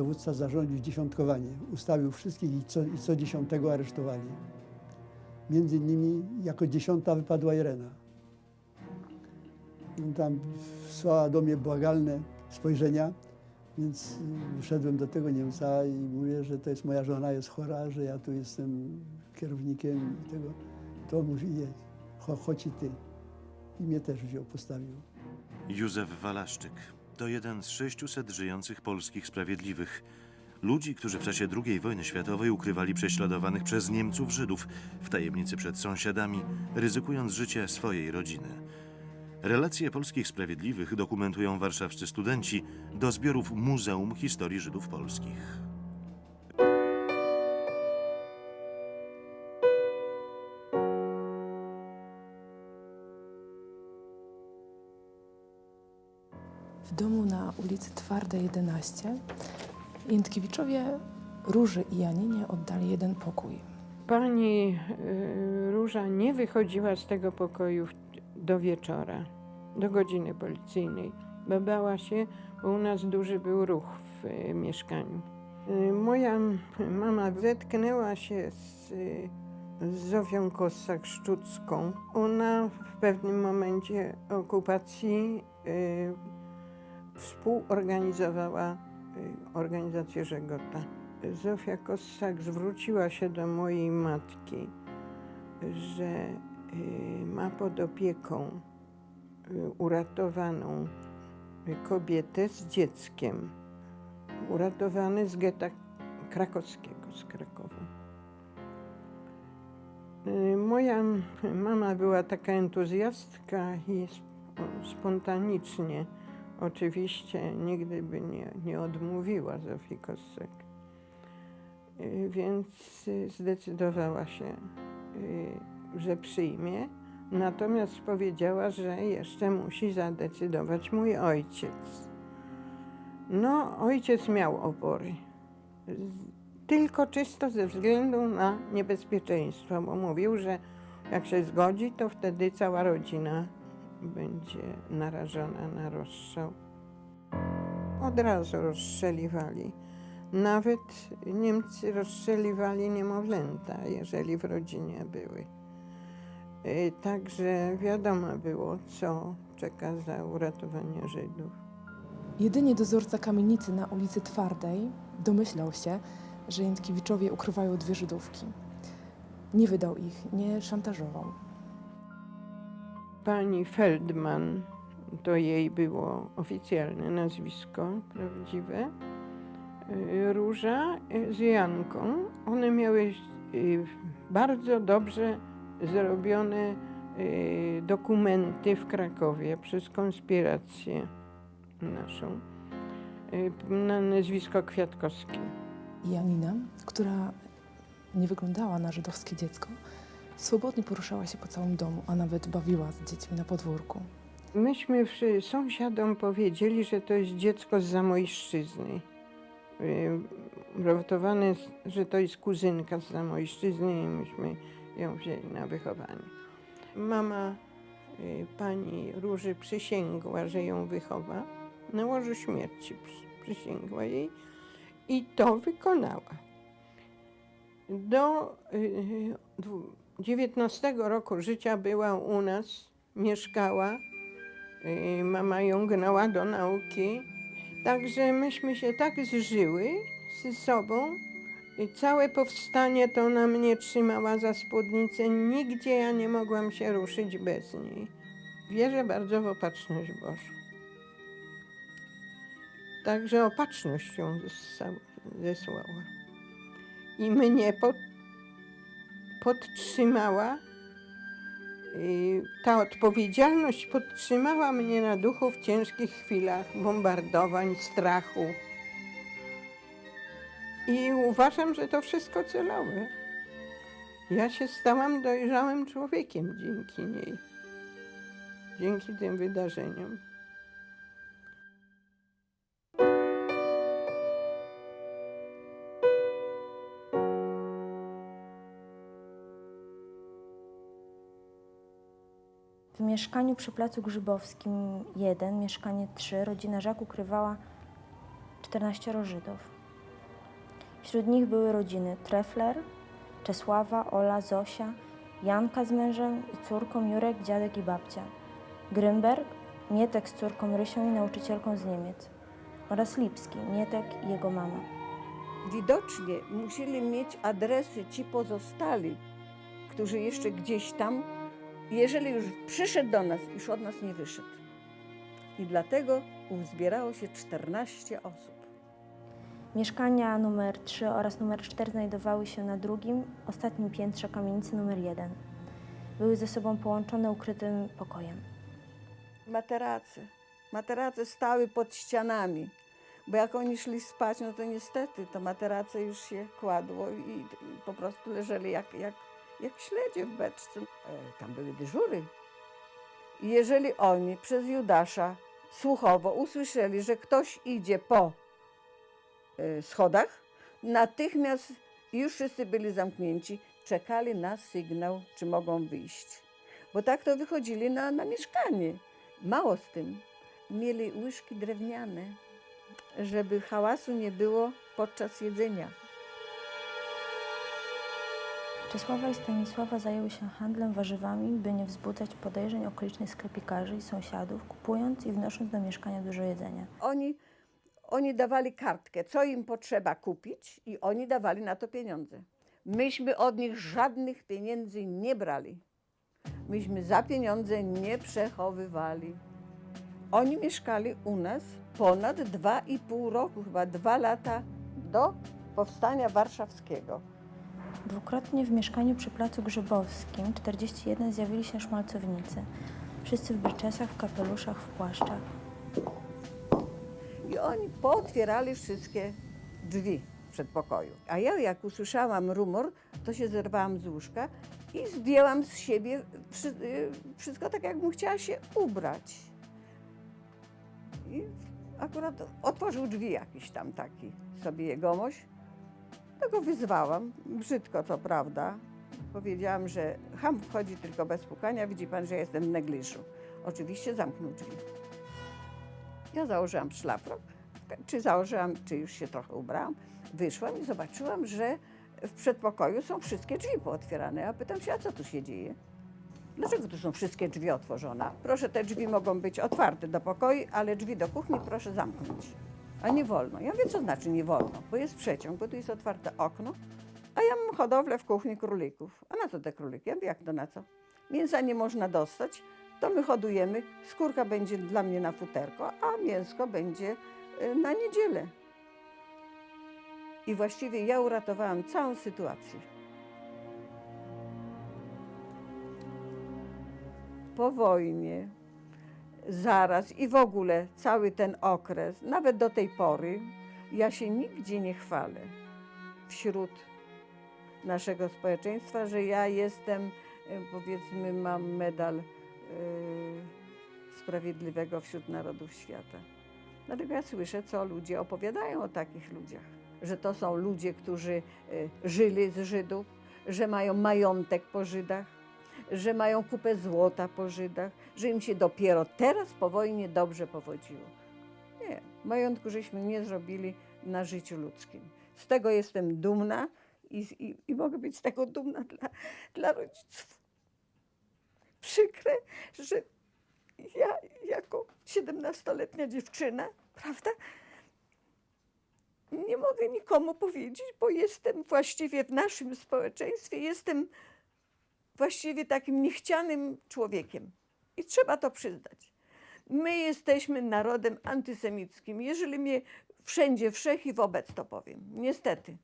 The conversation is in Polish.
dowódca zarządził dziesiątkowanie. Ustawił wszystkich i co, i co dziesiątego aresztowali. Między innymi jako dziesiąta wypadła Irena. Tam wysłała do mnie błagalne spojrzenia, więc wyszedłem do tego Niemca i mówię, że to jest moja żona, jest chora, że ja tu jestem kierownikiem tego. To mówi, cho, chodź i ty. I mnie też wziął, postawił. Józef Walaszczyk to jeden z 600 żyjących polskich sprawiedliwych. Ludzi, którzy w czasie II wojny światowej ukrywali prześladowanych przez Niemców Żydów w tajemnicy przed sąsiadami, ryzykując życie swojej rodziny. Relacje polskich sprawiedliwych dokumentują warszawscy studenci do zbiorów Muzeum Historii Żydów Polskich. W domu na ulicy Twardej 11 Jędkiewiczowie Róży i Janinie oddali jeden pokój. Pani y, Róża nie wychodziła z tego pokoju do wieczora, do godziny policyjnej, bo bała się, bo u nas duży był ruch w y, mieszkaniu. Y, Moja mama zetknęła się z, z Zofią Kossak-Szczucką. Ona w pewnym momencie okupacji współorganizowała y, organizację Żegota. Zofia Kossak zwróciła się do mojej matki, że y, ma pod opieką y, uratowaną kobietę z dzieckiem, uratowany z getta krakowskiego, z Krakowa. Moja mama była taka entuzjastka i sp- spontanicznie oczywiście nigdy by nie, nie odmówiła Zofii Kossak. Y, Więc y, zdecydowała się, y, że przyjmie. Natomiast powiedziała, że jeszcze musi zadecydować mój ojciec. No, ojciec miał opory. Tylko czysto ze względu na niebezpieczeństwo, bo mówił, że jak się zgodzi, to wtedy cała rodzina będzie narażona na rozstrzał. Od razu rozstrzeliwali. Nawet Niemcy rozstrzeliwali niemowlęta, jeżeli w rodzinie były. Y, Także wiadomo było, co czeka za uratowanie Żydów. Jedynie dozorca kamienicy na ulicy Twardej domyślał się, że Jędkiewiczowie ukrywają dwie Żydówki. Nie wydał ich, nie szantażował. Pani Feldman, to jej było oficjalne nazwisko, prawdziwe. Y, Róża y, z Janką. One miały y, bardzo dobrze zrobione dokumenty w Krakowie przez konspirację naszą. Na nazwisko Kwiatkowski. Janina, która nie wyglądała na żydowskie dziecko, swobodnie poruszała się po całym domu, a nawet bawiła z dziećmi na podwórku. Myśmy sąsiadom powiedzieli, że to jest dziecko z Zamojszczyzny. Y, Rotowane, że to jest kuzynka z Zamojszczyzny i myśmy ją wzięli na wychowanie. Mama y, pani Róży przysięgła, że ją wychowa. Na łożu śmierci przy- przysięgła jej i to wykonała. Do y, 19 roku życia była u nas, mieszkała. Y, Mama ją gnała do nauki. Także myśmy się tak zżyły ze sobą. I całe powstanie to ona mnie trzymała za spódnicę. Nigdzie ja nie mogłam się ruszyć bez niej. Wierzę bardzo w opatrzność Bożą. Także opatrzność ją zesłała. I mnie pod, podtrzymała ta odpowiedzialność podtrzymała mnie na duchu w ciężkich chwilach bombardowań, strachu. I uważam, że to wszystko celowe. Ja się stałam dojrzałym człowiekiem dzięki niej, dzięki tym wydarzeniom. W mieszkaniu przy Placu Grzybowskim 1, mieszkanie 3, rodzina Żak ukrywała 14 Żydów. Wśród nich były rodziny Trefler, Czesława, Ola, Zosia, Janka z mężem i córką Jurek, dziadek i babcia, Grymberg, Mietek z córką Rysią i nauczycielką z Niemiec oraz Lipski, Mietek i jego mama. Widocznie musieli mieć adresy ci pozostali, którzy jeszcze gdzieś tam, jeżeli już przyszedł do nas, już od nas nie wyszedł. I dlatego uzbierało się 14 osób. Mieszkania numer 3 oraz numer 4 znajdowały się na drugim, ostatnim piętrze kamienicy numer 1. Były ze sobą połączone ukrytym pokojem. Materace. Materace stały pod ścianami, bo jak oni szli spać, no to niestety to materace już się kładło i, po prostu leżeli jak, jak, jak śledzie w beczce. E, tam były dyżury. I jeżeli oni przez Judasza słuchowo usłyszeli, że ktoś idzie po e, schodach, natychmiast już wszyscy byli zamknięci, czekali na sygnał, czy mogą wyjść. Bo tak to wychodzili na, na mieszkanie. Mało z tym, mieli łyżki drewniane, żeby hałasu nie było podczas jedzenia. Czesława i Stanisława zajęły się handlem warzywami, by nie wzbudzać podejrzeń okolicznych sklepikarzy i sąsiadów, kupując i wnosząc do mieszkania dużo jedzenia. Oni, oni dawali kartkę, co im potrzeba kupić i oni dawali na to pieniądze. Myśmy od nich żadnych pieniędzy nie brali. Myśmy za pieniądze nie przechowywali. Oni mieszkali u nas ponad dwa i pół roku, chyba dwa lata do powstania warszawskiego. Dwukrotnie w mieszkaniu przy Placu Grzybowskim 41 zjawili się szmalcownicy. Wszyscy w bryczesach, w kapeluszach, w płaszczach. I oni pootwierali wszystkie drzwi przedpokoju. A ja jak usłyszałam rumor, to się zerwałam z łóżka i zdjęłam z siebie y, wszystko tak, jakbym chciała się ubrać. I akurat otworzył drzwi jakiś tam taki sobie jegomość. To go wyzwałam, brzydko to prawda. Powiedziałam, że ham wchodzi tylko bez pukania, widzi pan, że jestem w negliżu. Oczywiście zamknął drzwi. Ja założyłam szlafrok, czy założyłam, czy już się trochę ubrałam. Wyszłam i zobaczyłam, że w przedpokoju są wszystkie drzwi pootwierane. Ja pytam się, a co tu się dzieje? Dlaczego tu są wszystkie drzwi otworzone? Proszę, te drzwi mogą być otwarte do pokoju, ale drzwi do kuchni proszę zamknąć. A nie wolno. Ja wiem, co znaczy nie wolno, bo jest przeciąg, bo tu jest otwarte okno, a ja mam hodowlę w kuchni królików. A na co te króliki? Ja jak to na co? Mięsa nie można dostać, to my hodujemy. Skórka będzie dla mnie na futerko, a mięsko będzie y, na niedzielę. I właściwie ja uratowałam całą sytuację. Po wojnie, zaraz i w ogóle cały ten okres, nawet do tej pory, ja się nigdzie nie chwalę wśród naszego społeczeństwa, że ja jestem, e, powiedzmy, mam medal e, sprawiedliwego wśród narodów świata. Dlatego ja słyszę, co ludzie opowiadają o takich ludziach, że to są ludzie, którzy e, żyli z Żydów, że mają majątek po Żydach, że mają kupę złota po Żydach, że im się dopiero teraz po wojnie dobrze powodziło. Nie, majątku żeśmy nie zrobili na życiu ludzkim. Z tego jestem dumna i, i, i mogę być z tego dumna dla, dla rodziców. Przykre, że ja jako 17-letnia dziewczyna, prawda, nie mogę nikomu powiedzieć, bo jestem właściwie w naszym społeczeństwie, jestem właściwie takim niechcianym człowiekiem. I trzeba to przyznać. My jesteśmy narodem antysemickim. Jeżeli mnie wszędzie, wszech i wobec to powiem. Niestety.